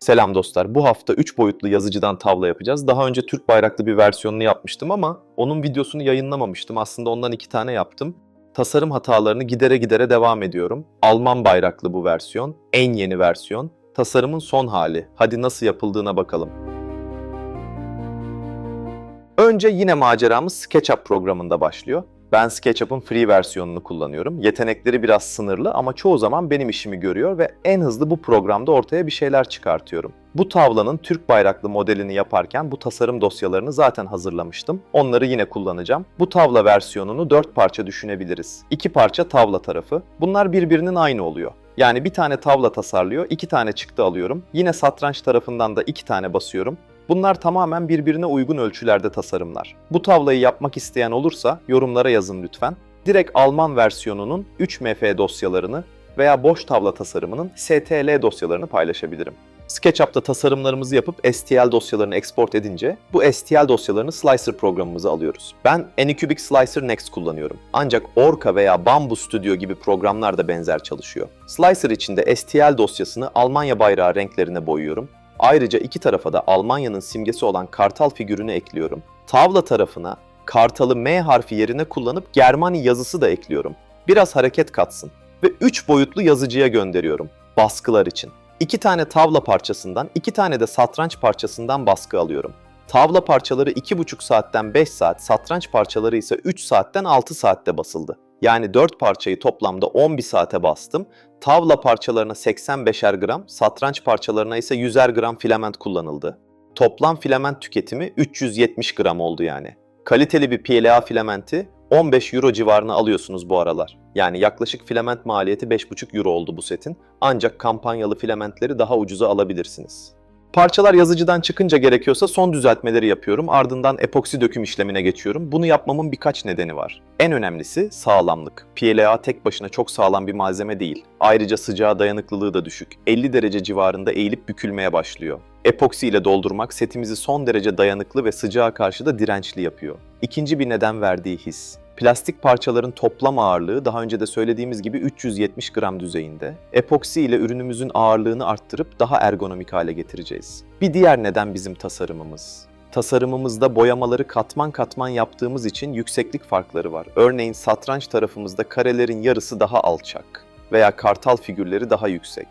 Selam dostlar. Bu hafta 3 boyutlu yazıcıdan tavla yapacağız. Daha önce Türk bayraklı bir versiyonunu yapmıştım ama onun videosunu yayınlamamıştım. Aslında ondan iki tane yaptım. Tasarım hatalarını gidere gidere devam ediyorum. Alman bayraklı bu versiyon. En yeni versiyon. Tasarımın son hali. Hadi nasıl yapıldığına bakalım. Önce yine maceramız SketchUp programında başlıyor. Ben SketchUp'ın free versiyonunu kullanıyorum. Yetenekleri biraz sınırlı ama çoğu zaman benim işimi görüyor ve en hızlı bu programda ortaya bir şeyler çıkartıyorum. Bu tavlanın Türk bayraklı modelini yaparken bu tasarım dosyalarını zaten hazırlamıştım. Onları yine kullanacağım. Bu tavla versiyonunu 4 parça düşünebiliriz. 2 parça tavla tarafı. Bunlar birbirinin aynı oluyor. Yani bir tane tavla tasarlıyor, iki tane çıktı alıyorum. Yine satranç tarafından da iki tane basıyorum. Bunlar tamamen birbirine uygun ölçülerde tasarımlar. Bu tavlayı yapmak isteyen olursa yorumlara yazın lütfen. Direkt Alman versiyonunun 3MF dosyalarını veya boş tavla tasarımının STL dosyalarını paylaşabilirim. SketchUp'ta tasarımlarımızı yapıp STL dosyalarını export edince bu STL dosyalarını Slicer programımıza alıyoruz. Ben Anycubic Slicer Next kullanıyorum. Ancak Orca veya Bamboo Studio gibi programlar da benzer çalışıyor. Slicer içinde STL dosyasını Almanya bayrağı renklerine boyuyorum. Ayrıca iki tarafa da Almanya'nın simgesi olan kartal figürünü ekliyorum. Tavla tarafına kartalı M harfi yerine kullanıp Germani yazısı da ekliyorum. Biraz hareket katsın ve 3 boyutlu yazıcıya gönderiyorum baskılar için. 2 tane tavla parçasından, 2 tane de satranç parçasından baskı alıyorum. Tavla parçaları 2,5 saatten 5 saat, satranç parçaları ise 3 saatten 6 saatte basıldı. Yani 4 parçayı toplamda 11 saate bastım. Tavla parçalarına 85'er gram, satranç parçalarına ise 100'er gram filament kullanıldı. Toplam filament tüketimi 370 gram oldu yani. Kaliteli bir PLA filamenti 15 euro civarına alıyorsunuz bu aralar. Yani yaklaşık filament maliyeti 5,5 euro oldu bu setin. Ancak kampanyalı filamentleri daha ucuza alabilirsiniz. Parçalar yazıcıdan çıkınca gerekiyorsa son düzeltmeleri yapıyorum. Ardından epoksi döküm işlemine geçiyorum. Bunu yapmamın birkaç nedeni var. En önemlisi sağlamlık. PLA tek başına çok sağlam bir malzeme değil. Ayrıca sıcağa dayanıklılığı da düşük. 50 derece civarında eğilip bükülmeye başlıyor. Epoksi ile doldurmak setimizi son derece dayanıklı ve sıcağa karşı da dirençli yapıyor. İkinci bir neden verdiği his. Plastik parçaların toplam ağırlığı daha önce de söylediğimiz gibi 370 gram düzeyinde. Epoksi ile ürünümüzün ağırlığını arttırıp daha ergonomik hale getireceğiz. Bir diğer neden bizim tasarımımız. Tasarımımızda boyamaları katman katman yaptığımız için yükseklik farkları var. Örneğin satranç tarafımızda karelerin yarısı daha alçak veya kartal figürleri daha yüksek.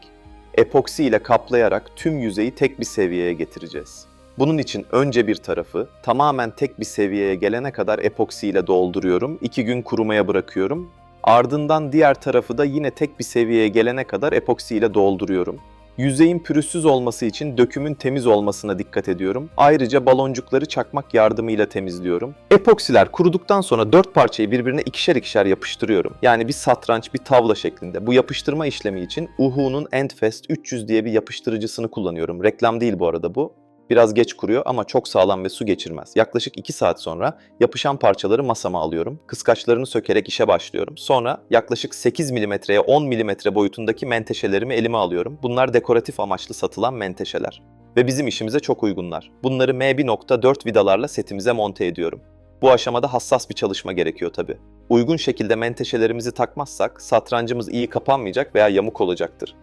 Epoksi ile kaplayarak tüm yüzeyi tek bir seviyeye getireceğiz. Bunun için önce bir tarafı tamamen tek bir seviyeye gelene kadar epoksi ile dolduruyorum. 2 gün kurumaya bırakıyorum. Ardından diğer tarafı da yine tek bir seviyeye gelene kadar epoksi ile dolduruyorum. Yüzeyin pürüzsüz olması için dökümün temiz olmasına dikkat ediyorum. Ayrıca baloncukları çakmak yardımıyla temizliyorum. Epoksiler kuruduktan sonra dört parçayı birbirine ikişer ikişer yapıştırıyorum. Yani bir satranç, bir tavla şeklinde. Bu yapıştırma işlemi için Uhu'nun Endfest 300 diye bir yapıştırıcısını kullanıyorum. Reklam değil bu arada bu. Biraz geç kuruyor ama çok sağlam ve su geçirmez. Yaklaşık 2 saat sonra yapışan parçaları masama alıyorum. Kıskaçlarını sökerek işe başlıyorum. Sonra yaklaşık 8 mm'ye 10 mm boyutundaki menteşelerimi elime alıyorum. Bunlar dekoratif amaçlı satılan menteşeler. Ve bizim işimize çok uygunlar. Bunları M1.4 vidalarla setimize monte ediyorum. Bu aşamada hassas bir çalışma gerekiyor tabi. Uygun şekilde menteşelerimizi takmazsak satrancımız iyi kapanmayacak veya yamuk olacaktır.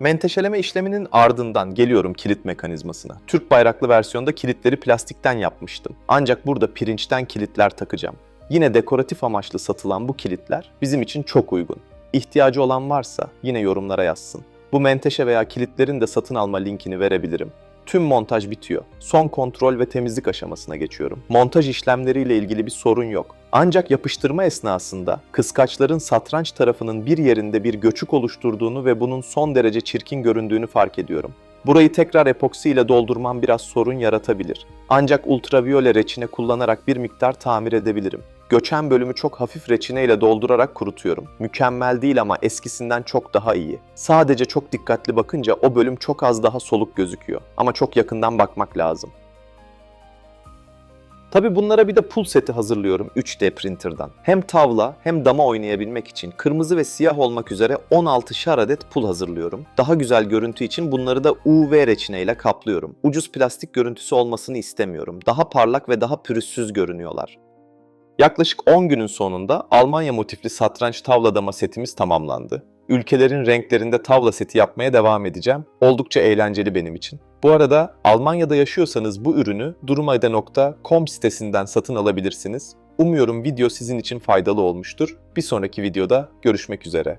Menteşeleme işleminin ardından geliyorum kilit mekanizmasına. Türk bayraklı versiyonda kilitleri plastikten yapmıştım. Ancak burada pirinçten kilitler takacağım. Yine dekoratif amaçlı satılan bu kilitler bizim için çok uygun. İhtiyacı olan varsa yine yorumlara yazsın. Bu menteşe veya kilitlerin de satın alma linkini verebilirim. Tüm montaj bitiyor. Son kontrol ve temizlik aşamasına geçiyorum. Montaj işlemleriyle ilgili bir sorun yok. Ancak yapıştırma esnasında kıskaçların satranç tarafının bir yerinde bir göçük oluşturduğunu ve bunun son derece çirkin göründüğünü fark ediyorum. Burayı tekrar epoksi ile doldurmam biraz sorun yaratabilir. Ancak ultraviyole reçine kullanarak bir miktar tamir edebilirim. Göçen bölümü çok hafif reçine ile doldurarak kurutuyorum. Mükemmel değil ama eskisinden çok daha iyi. Sadece çok dikkatli bakınca o bölüm çok az daha soluk gözüküyor. Ama çok yakından bakmak lazım. Tabi bunlara bir de pul seti hazırlıyorum 3D printer'dan. Hem tavla hem dama oynayabilmek için kırmızı ve siyah olmak üzere 16 şar adet pul hazırlıyorum. Daha güzel görüntü için bunları da UV reçineyle kaplıyorum. Ucuz plastik görüntüsü olmasını istemiyorum. Daha parlak ve daha pürüzsüz görünüyorlar. Yaklaşık 10 günün sonunda Almanya motifli satranç tavla dama setimiz tamamlandı. ülkelerin renklerinde tavla seti yapmaya devam edeceğim. Oldukça eğlenceli benim için. Bu arada Almanya'da yaşıyorsanız bu ürünü durumada.com sitesinden satın alabilirsiniz. Umuyorum video sizin için faydalı olmuştur. Bir sonraki videoda görüşmek üzere.